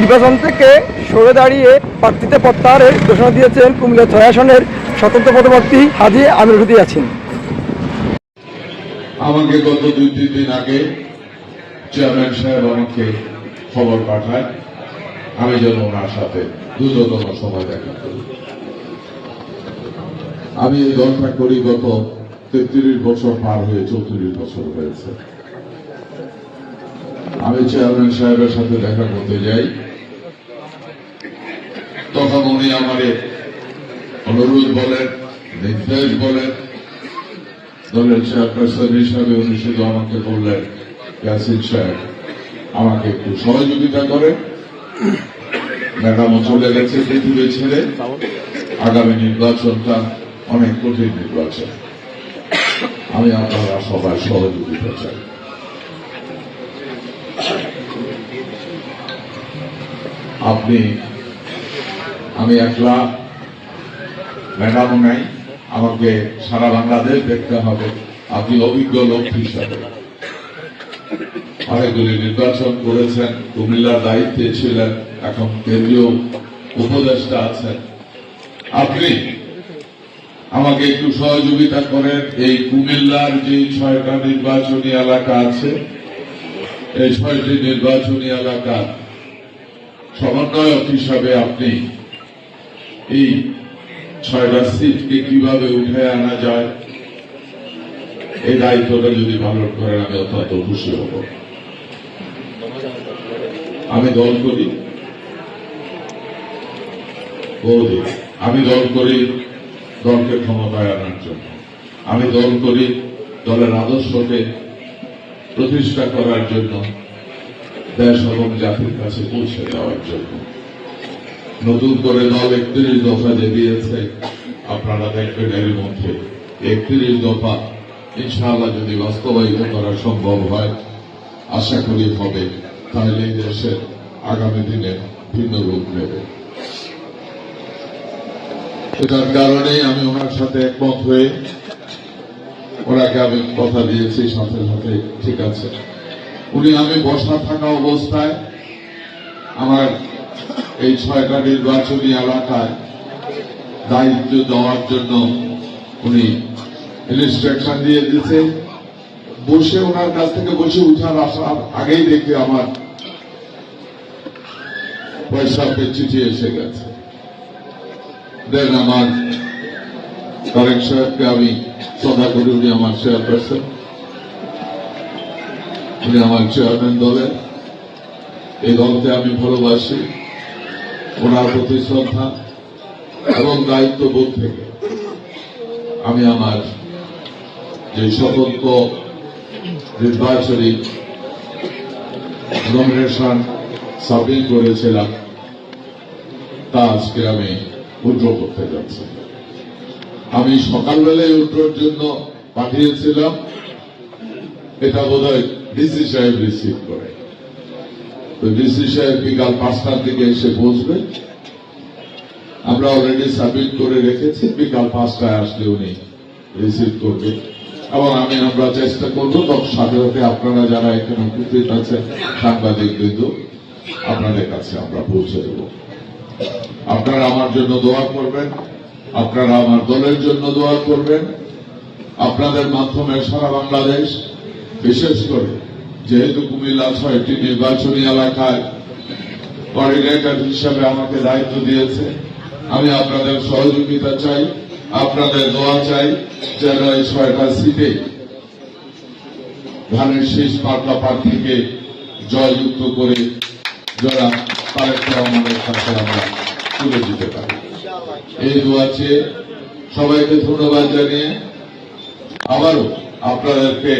নির্বাচন থেকে সরে দাঁড়িয়ে প্রার্থীতে প্রত্যাহারের ঘোষণা দিয়েছেন কুমিল্লা ছয় আসনের স্বতন্ত্র পদপ্রার্থী হাজি আমির হুদি আছেন আমাকে গত দুই, তিন দিন আগে চেয়ারম্যান সাহেব আমাকে খবর পাঠায়। আমি যেন ওনার সাথে দ্রুততম সময় দেখা করি। আমি এই দলটা করি গত তেত্রিশ বছর পার হয়ে চৌত্রিশ বছর হয়েছে। আমি চেয়ারম্যান সাহেবের সাথে দেখা করতে যাই। তখন উনি আমারে অনুরোধ বলেন, নির্দেশ বলেন। দলের চেয়ারপারসন হিসাবে উনি শুধু আমাকে বললেন, ইয়াসিন সাহেব, আমাকে একটু সহযোগিতা করেন। ম্যাডামও চলে গেছে পৃথিবী ছেড়ে। আগামী নির্বাচনটা অনেক কঠিন নির্বাচন। আমি আপনারা সবার সহযোগিতা চাই। আপনি আমি একলা ম্যাডামও নাই, আমাকে সারা বাংলাদেশ দেখতে হবে, আপনি অভিজ্ঞ লোক হিসাবে। অনেকগুলি নির্বাচন করেছেন, কুমিল্লার দায়িত্বে ছিলেন, এখন কেন্দ্রীয় উপদেষ্টা আছেন। আপনি আমাকে একটু সহযোগিতা করেন, এই কুমিল্লার যে ছয়টা নির্বাচনী এলাকা আছে, এই ছয়টি নির্বাচনী এলাকা সমন্বয়ক হিসাবে আপনি এই ছয়টা সিটকে কীভাবে উঠে আনা যায়? এই দায়িত্বটা যদি পালন করেন, আমি অত্যন্ত খুশি হব। আমি দল করি। আমি দল করি দলকে ক্ষমতায় আনার জন্য। আমি দল করি দলের আদর্শকে প্রতিষ্ঠা করার জন্য, দেশ এবং জাতির কাছে পৌঁছে দেওয়ার জন্য। নতুন করে দল একত্রিশ দফা যে দিয়েছে আপনারা দেখবেন এর মধ্যে একত্রিশ দফা ইনশাআল্লাহ যদি বাস্তবায়িত করা সম্ভব হয়, আশা করি হবে। তাহলে এই দেশের আগামী দিনে ভিন্ন রূপ নেবে। এটার কারণে আমি ওনার সাথে একমত হয়ে ওনাকে আমি কথা দিয়েছি, সাথে সাথে ঠিক আছে। উনি আমি বসা থাকা অবস্থায় আমার এই ছয়টা নির্বাচনী এলাকায় দায়িত্ব দেওয়ার জন্য উনি ইনস্ট্রাকশন দিয়ে দিতে বসে ওনার কাছ থেকে বসে উঠার আসার আগেই দেখে আমার পয়সাকে চিঠি এসে গেছে। দেন আমার তারেক সাহেবকে আমি শ্রদ্ধা করি, উনি আমার চেয়ারপারসন উনি আমার চেয়ারম্যান দলের। এই দলকে আমি ভালোবাসি। ওনার প্রতি শ্রদ্ধা এবং দায়িত্ববোধ থেকে আমি আমার যে স্বতন্ত্র নির্বাচনী নমিনেশন সাবমিট করেছিলাম, তা আজকে আমি উদ্র করতে যাচ্ছি। আমি সকালবেলায় উদ্রোর জন্য পাঠিয়েছিলাম, এটা বোধ হয় ডিসি সাহেব রিসিভ করে। ডিসি সাহেব বিকাল পাঁচটার দিকে এসে পৌঁছবে আমরা অলরেডি সাবমিট করে রেখেছি। বিকাল পাঁচটায় আসলে উনি রিসিভ করবে। এবং আমি, আমরা চেষ্টা করব তখন সাথে সাথে আপনারা যারা এখানে উপস্থিত আছেন, সাংবাদিক বিন্দু, আপনাদের কাছে আমরা পৌঁছে দেব। আপনারা আমার জন্য দোয়া করবেন। আপনারা আমার দলের জন্য দোয়া করবেন। আপনাদের মাধ্যমে সারা বাংলাদেশ, বিশেষ করে যেহেতু কুমিল্লা ছয়টি নির্বাচনী এলাকায় কোঅর্ডিনেটর হিসাবে আমাকে দায়িত্ব দিয়েছে, আমি আপনাদের সহযোগিতা চাই, আপনাদের দোয়া চাই যেন এই ছয়টা সিটে ধানের শীষ পাল্টা প্রার্থীকে জয়যুক্ত করে যারা তারেক রহমানের কাছে আমরা তুলে দিতে পারি। এই দোয়া চেয়ে সবাইকে ধন্যবাদ জানিয়ে আবারও আপনাদেরকে